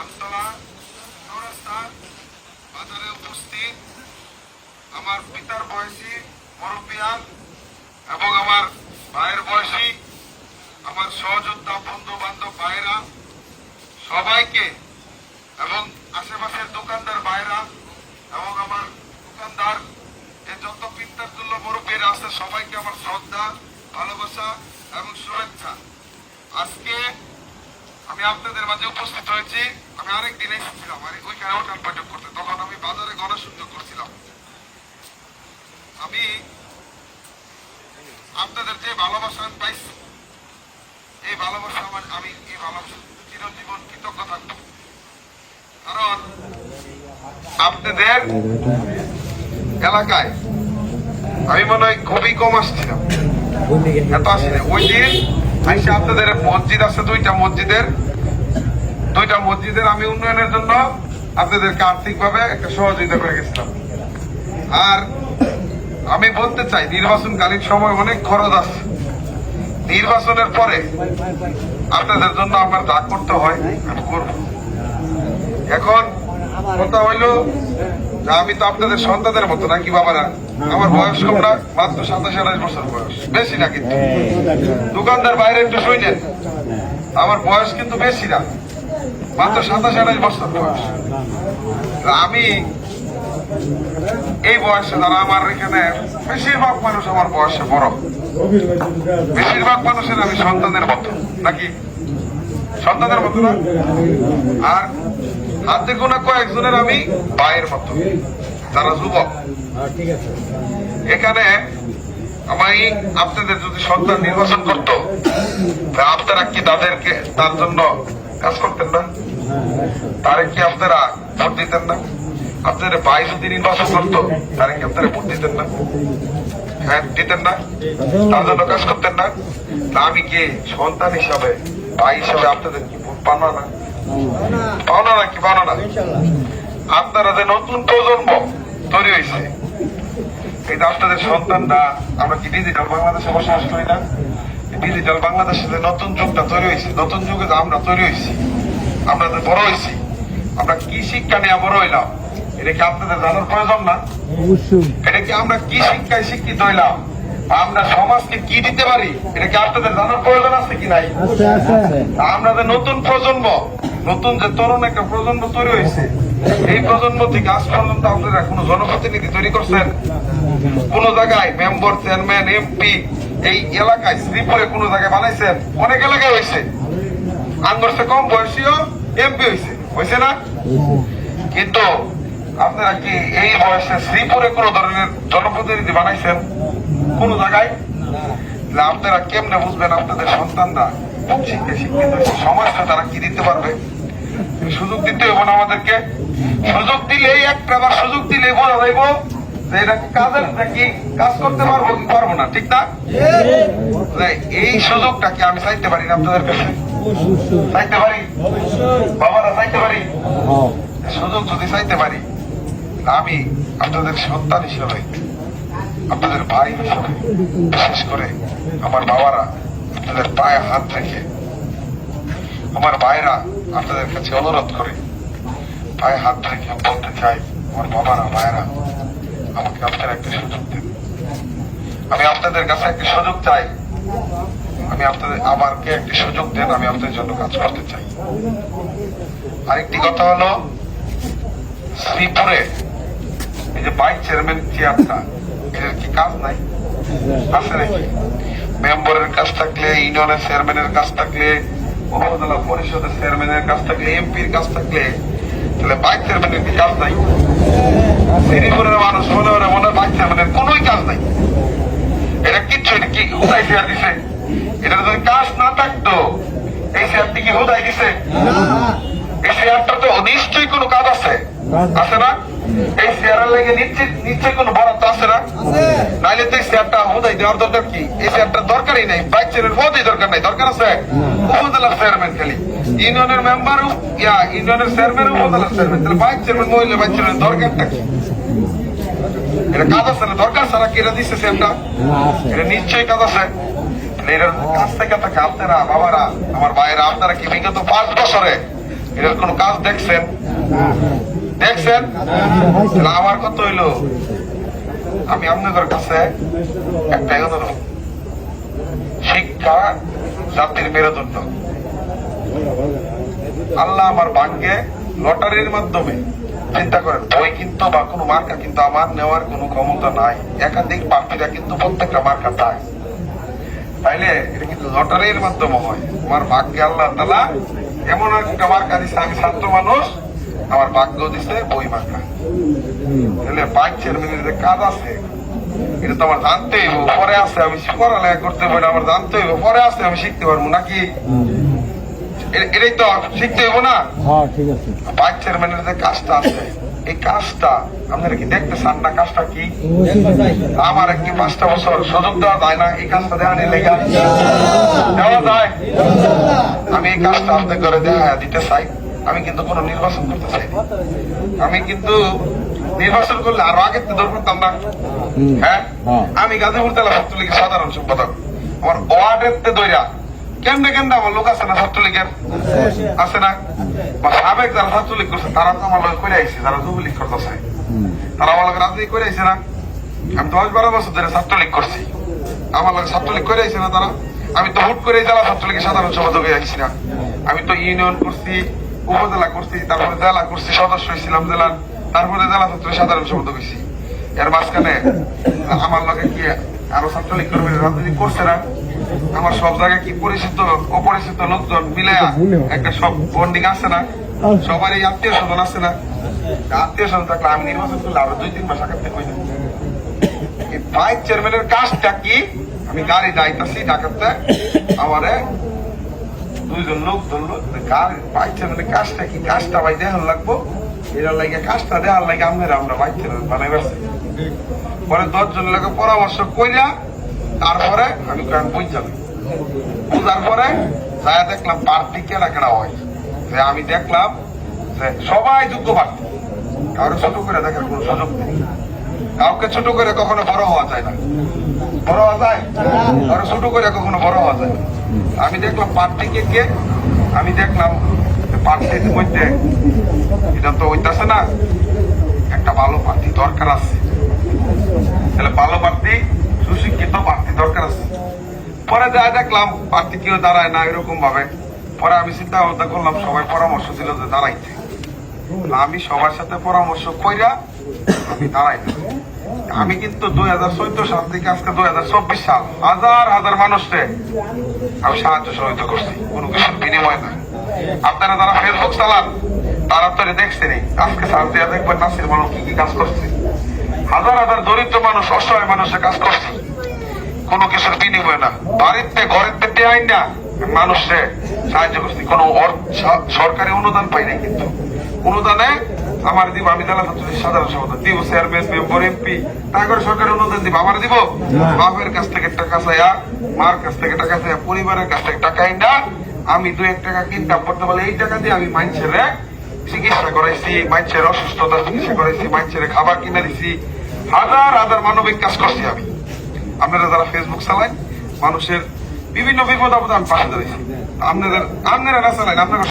আমতলা চৌরাস্তা বাজারে উপস্থিত আমার পিতার বয়সী মুরব্বিয়ান এবং আমার ভাইয়ের বয়সী আমার সহযোদ্ধা বন্ধু বান্ধব ভাইরা সবাইকে এবং আশেপাশের দোকানদার ভাইরা এবং আমার দোকানদার যে যত পিন্তার তুল্য মুরব্বীরা আছে, সবাইকে আমার শ্রদ্ধা, ভালোবাসা এবং শুভেচ্ছা। আজকে আমি আপনাদের মাঝে উপস্থিত হয়েছি। আমি আরেক দিন এসেছিলাম, আর ওইখানে ওঠান বৈঠক করতে। তখন আমি বাজারে গণসংযোগ করছিলাম। আমি আপনাদের যে ভালোবাসা আমি পাইছি, এই ভালোবাসা আমার, আমি এই ভালোবাসা চিরজীবন কৃতজ্ঞ থাকব। কারণ আপনাদের এলাকায় আমি মনে হয় খুবই কম আসছিলাম। এত আসি ওই দিন আপনাদের মসজিদ আছে, দুইটা মসজিদের। দুইটা মসজিদের আমি উন্নয়নের জন্য আপনাদেরকে আর্থিক ভাবে একটা সহযোগিতা করে গেছিলাম। আর আমি বলতে চাই, নির্বাচনকালীন সময় অনেক খরচ আছে। নির্বাচনের পরে আপনাদের জন্য আমার যা করতে হয় এখন কথা হইল আমি তো আপনাদের সন্তানের মতো নাকি বাবারা? আমার বয়স কম না, মাত্র সাতাশ আঠাশ বছর বয়স। বেশি না কিন্তু। দোকানদার বাইরে একটু শুনেন আমার বয়স কিন্তু বেশি না। মাত্র সাতাশ আঠাশ বছর বয়স। আমি এই বয়সে যারা আমার এখানে বেশিরভাগ মানুষ আমার বয়সে বড়। বেশিরভাগ মানুষের আমি সন্তানের মতো, নাকি? সন্তানের মতো না? আর হাতে গোনা কয়েকজনের আমি ভাইয়ের মতো, যারা যুবক। এখানে আমি আপনাদের যদি সন্তান নির্বাচন করতো আপনারা কি তাদেরকে, তার জন্য কাজ করতেন না। তারে কি আপনারা ভোট দিতেন না? আপনাদের ভাই যদি নির্বাচন করতো, তারে কি আপনারা ভোট দিতেন না? হ্যাঁ দিতেন না। তার জন্য কাজ করতেন না। আমি কি সন্তান হিসাবে, ভাই হিসাবে আপনাদের কি ভোট পানো না? পাও না কি পাওনা না? আপনারা যে নতুন প্রজন্ম তৈরি হয়েছে, এটা আপনাদের সন্তানরা, আমরা কি ডিজিটাল বাংলাদেশে বসবাস করি না? ডিজিটাল বাংলাদেশে যে নতুন যুগটা তৈরি হয়েছে নতুন যুগে যে আমরা তৈরি হয়েছি আমরা যে বড় হয়েছি আমরা কি শিক্ষা নিয়ে বড় হইলাম এটা কি আপনাদের জানার প্রয়োজন না? এটা কি আমরা কি শিক্ষায় শিক্ষিত হইলাম আমরা সমাজকে কি দিতে পারি এটা কি আপনাদের জানার প্রয়োজন আছে কি নাই? আমরা যে নতুন প্রজন্ম নতুন যে তরুণ একটা প্রজন্ম তৈরি হয়েছে এই প্রজন্ম থেকে আজ পর্যন্ত আপনারা কোনো জনপ্রতিনিধি তৈরি করছেন? কোন জায়গায় মেম্বার, চেয়ারম্যান এমপি এই এলাকায় শ্রীপুরে কোন জায়গায় বানাইছেন? অনেক এলাকায় হয়েছে আঙ্গরসে কম বয়সীয় এমপি হয়েছে হয়েছে না? কিন্তু আপনারা কি এই বয়সে শ্রীপুরে কোন ধরনের জনপ্রতিনিধি বানাইছেন? কোন জায়গায়? আপনারা কেমনে বুঝবেন আপনাদের সন্তানরা কোন শিক্ষায় শিক্ষিত সমাজটা তারা কি দিতে পারবে? সুযোগ দিতে হবে না আমাদেরকে। সুযোগ দিলেই একটা আবার সুযোগ দিলে বোঝা যাইব যে কাজের নাকি কাজ করতে পারব কি পারব না, ঠিক না? এই সুযোগটা কি আমি চাইতে পারি না আপনাদের কাছে? আমি আপনাদের সন্তান হিসেবে আপনাদের ভাই হিসেবে, বিশেষ করে আমার বাবারা, আপনাদের পায়ে হাত রেখে, আমার ভাইরা আপনাদের কাছে অনুরোধ করে পায়ে হাত রেখে বলতে চাই, আমার বাবারা ভাইরা আমাকে আপনারা একটা সুযোগ দেন। আমি আপনাদের কাছে একটা সুযোগ চাই। আমি আপনাদের আমাকে একটি সুযোগ দেন, আমি আপনাদের জন্য কাজ করতে চাই। আরেকটি কথা হলো, শ্রীপুরে এই যে বাইক চেয়ারম্যান, চেয়ারটা এটার কি কাজ নাই? আছে নাকি? মেম্বারের কাজ থাকলে, ইউনিয়নের চেয়ারম্যানের কাজ থাকলে, উপজেলা পরিষদের চেয়ারম্যানের কাজ থাকলে, এমপির কাজ থাকলে তাহলে বাইক চেয়ারম্যানের কি কাজ নাই। শ্রীপুরের মানুষ মনে মনে মনে হয় বাইক চেয়ারম্যানের কোনোই কাজ নাই। এটা কিচ্ছু এটা কি হুদাই শেয়ার দিছে? এটা যদি কাজ না থাকতো, এই শেয়ারটি কি হুদাই দিছে? এই শেয়ারটা তো নিশ্চয়ই কোনো কাজ আছে। আছে না? এই শেয়ারের লেগে নিশ্চয় নিশ্চয়ই কোনো বরাদ্দ আছে না? নাইলে তো এই শেয়ারটা হুদাই দেওয়ার দরকার কি? এই শেয়ারটার দরকারই নাই। বাইক চেয়ারের বোধই দরকার নাই। দরকার আছে উপজেলার চেয়ারম্যান খালি। ইউনিয়নের মেম্বার ইয়া, ইউনিয়নের চেয়ারম্যান উপজেলার চেয়ারম্যান তাহলে বাইক চেয়ারম্যান মহিলা বাইক চেয়ারম্যান দরকারটা কি? এটা কাজ আছে না? দরকার ছাড়া কি এটা দিচ্ছে শেয়ারটা এটা নিশ্চয়ই কাজ আছে। এটার কাছ থেকে থাকে আপনারা, বাবারা, আমার ভাইয়েরা, আপনারা কি বিগত পাঁচ বছরে এটার কোন কাজ দেখছেন? দেখছেন? কত হইল, আমি আপনাদের কাছে অনুরোধ। শিক্ষা জাতির মেরুদণ্ড। আল্লাহ আমার ভাগ্যে লটারির মাধ্যমে চিন্তা করেন, বই কিন্তু বা কোনো মার্কা কিন্তু আমার নেওয়ার কোনো ক্ষমতা নাই। একাধিক প্রার্থীরা কিন্তু প্রত্যেকটা মার্কা পায়। তাইলে এটা কিন্তু লটারির মাধ্যমে হয়। আমার ভাগ্যে আল্লাহ তালা এমন একটা মার্কা দিচ্ছে আমি ছাত্র মানুষ, আমার ভাগ্য দিচ্ছে বই মার্কা। তাহলে বাইক চেয়ারম্যানের যে কাজ আছে, এটা তো আমার জানতে হইব পরে আছে, আমি পড়ালেখা করতে পারি আমার জানতে হবে, পরে আছে, আমি শিখতে পারব, নাকি? এটাই তো শিখতে হইব না? হ্যাঁ ঠিক আছে। চেয়ারম্যানের যে কাজটা আছে এই কাজটা আপনারা কি দেখতে চান না? কাজটা কি? আমার একটি পাঁচটা বছর সুযোগ দেওয়া যায় না এই কাজটা দেওয়া নেই দেওয়া যায়। আমি এই কাজটা আপনাদের করে দেওয়া দিতে চাই। আমি কিন্তু কোনো নির্বাচন করতে চাই। আমি কিন্তু নির্বাচন করলে আরও আগে তো দৌড় করতাম না? হ্যাঁ? হ্যাঁ। আমি গাজীপুর জেলা ছাত্রলীগের সাধারণ সম্পাদক। আমার ওয়ার্ডের তে দইরা কেমনে কেমনে আমার লোক আছে না ছাত্রলীগের? আছে না? সাবেক যারা ছাত্রলীগ করছে তারা তো আমার করে যারা যুবলীগ। তারা আমার রাজনীতি করে না। আমি দশ বারো বছর ধরে ছাত্রলীগ করছি। আমার লোক ছাত্রলীগ করে না তারা? আমি তো হুট করে জেলা ছাত্রলীগের সাধারণ হয়ে আইছি না। আমি তো ইউনিয়ন করছি, উপজেলা করছি, তারপরে জেলা করছি, সদস্য হয়েছিলাম জেলার, তারপরে জেলা ছাত্র সাধারণ সম্পাদক হয়েছি। এর মাঝখানে আমার লোকে কি আরও ছাত্রলীগ করবে রাজনীতি করছে না? আমার সব জায়গায় কি পরিচিত, অপরিচিত লোকজন মিলে একটা সব বন্ডিং আছে না? সবারই আত্মীয় স্বজন আছে না? আত্মীয় স্বজন থাকলে আমি নির্বাচন করলে আরও দুই, তিন মাস আগে থেকে হয়ে যাবে। ভাইস চেয়ারম্যানের কাজটা কি? আমি গাড়ি যাইতাছি ঢাকাতে আমারে দুইজন লোক ধরলো। গাড়ি ভাইস চেয়ারম্যানের কাজটা কি? কাজটা ভাই দেখান লাগবো? এটার লাগে কাজটা দেখার লাগে আমরা আমরা ভাইস চেয়ারম্যান বানাই পরে দশজন লোকে পরামর্শ কইরা তারপরে আমি কয়েক বই বুঝার পরে যাই দেখলাম প্রার্থী কেনা হয়। যে আমি দেখলাম যে সবাই যোগ্য প্রার্থী কারও ছোট করে দেখার কোনো সুযোগ নেই। কাউকে ছোট করে কখনো বড় হওয়া যায় না। বড় হওয়া যায়? কারও ছোট করে কখনো বড় হওয়া যায় আমি দেখলাম প্রার্থীকে কে? আমি দেখলাম যে প্রার্থীর মধ্যে এটা তো হইতাছে না, একটা ভালো প্রার্থী দরকার আছে। তাহলে ভালো প্রার্থী সুশিক্ষিত প্রার্থী দরকার আছে পরে যা দেখলাম প্রার্থী কেউ দাঁড়ায় না এরকম ভাবে পরে আমি চিন্তা ভাবনা করলাম, সবাই পরামর্শ দিল যে দাঁড়াইতে। আমি সবার সাথে পরামর্শ কইরা আমি দাঁড়াই। আমি কিন্তু দুই হাজার চোদ্দ সাল থেকে আজকে দুই হাজার চব্বিশ সাল, হাজার হাজার মানুষকে আমি সাহায্য সহযোগিতা করছি, কোনো কিছুর বিনিময় না। আপনারা যারা ফেসবুক চালান, তারা তো এটা দেখছেনই। আজকে সার দিয়া দেখবেন নাসির মানুষ কি কি কাজ করছে? হাজার হাজার দরিদ্র মানুষ, অসহায় মানুষের কাজ করছে। কোনো কিছুর বিনিময় না। বাড়িতে ঘরের পেটে আইন না। মানুষে সাহায্য করছি। কোনো সরকারি অনুদান পাই নাই কিন্তু। অনুদানে আমার দিব আমি জেলা সাধারণ সভাপতি দিব চেয়ারম্যান মেম্বার এমপি তারপরে সরকারি অনুদান দিব আমার দিব। বাপের কাছ থেকে টাকা চাইয়া মার কাছ থেকে টাকা চাইয়া পরিবারের কাছ থেকে টাকা আইনা। আমি দু এক টাকা কিনতাম করতে পারলে এই টাকা দিয়ে আমি মানুষের চিকিৎসা করাইছি মানুষের অসুস্থতা চিকিৎসা করাইছি মানুষের খাবার কিনে দিছি। হাজার হাজার মানবিক কাজ করছি আমি। আপনারা যারা ফেসবুক চালায়, মানুষের বিভিন্ন বিপদ অবদান পাশে দাঁড়িয়েছি আপনাদের আপনারা না চালান আপনারা